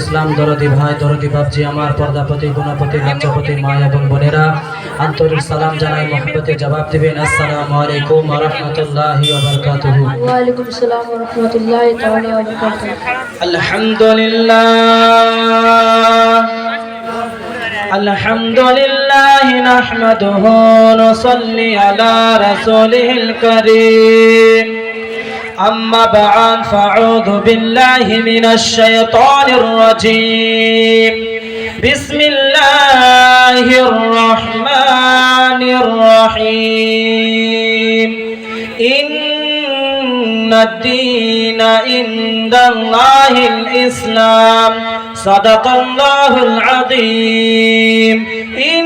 ইসলাম দরদি ভাই দরদি বাপজি আমার পর্দাপতি গুণপতি লজ্জাপতি মা এবং বোনেরা আন্তরিক সালাম জানাই মোহাম্মতে জবাব দিবেন। আসসালামু আলাইকুম ওয়া আলহামদুলিল্লাহ। أما بعد فأعوذ بالله من الشيطان الرجيم بسم الله الرحمن الرحيم إن الدين عند الله الإسلام صدق الله العظيم إن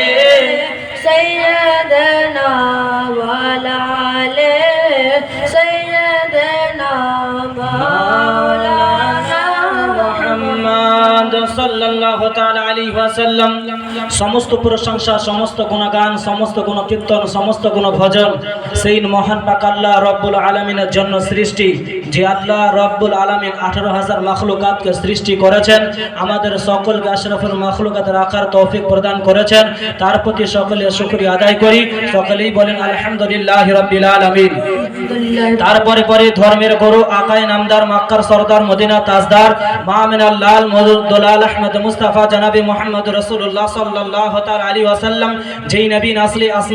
সমস্ত প্রশংসা, সমস্ত গুণগান, সমস্ত গুণ কীর্তন সমস্ত গুণ ভজন সেই মহান পাকাল্লা রব্বুল আলমিনের জন্য সৃষ্টি। যে আল্লাহ রব্বুল আলামিন আঠারো হাজার মাখলুকাতকে সৃষ্টি করেছেন আমাদের সকলকে আশরাফুল মাখলুকাত রাখার তৌফিক প্রদান করেছেন। তার প্রতি সকলে শুকরিয়া আদায় করি। সকলেই বলেন আলহামদুলিল্লাহ রাব্বিল আলামিন। তারপরে পরে ধর্মের গরু আকাই নামদার মাক্কার সরদার মদিনা তাজদার মামিনা লাল মদুদ্দোলাল আহমদ মুস্তাফা জানাবি মোহাম্মদ রসুল্লাহ সাল্লাহ তার আলী ওয়াসাল্লাম যেই নবী নাসলি আসমান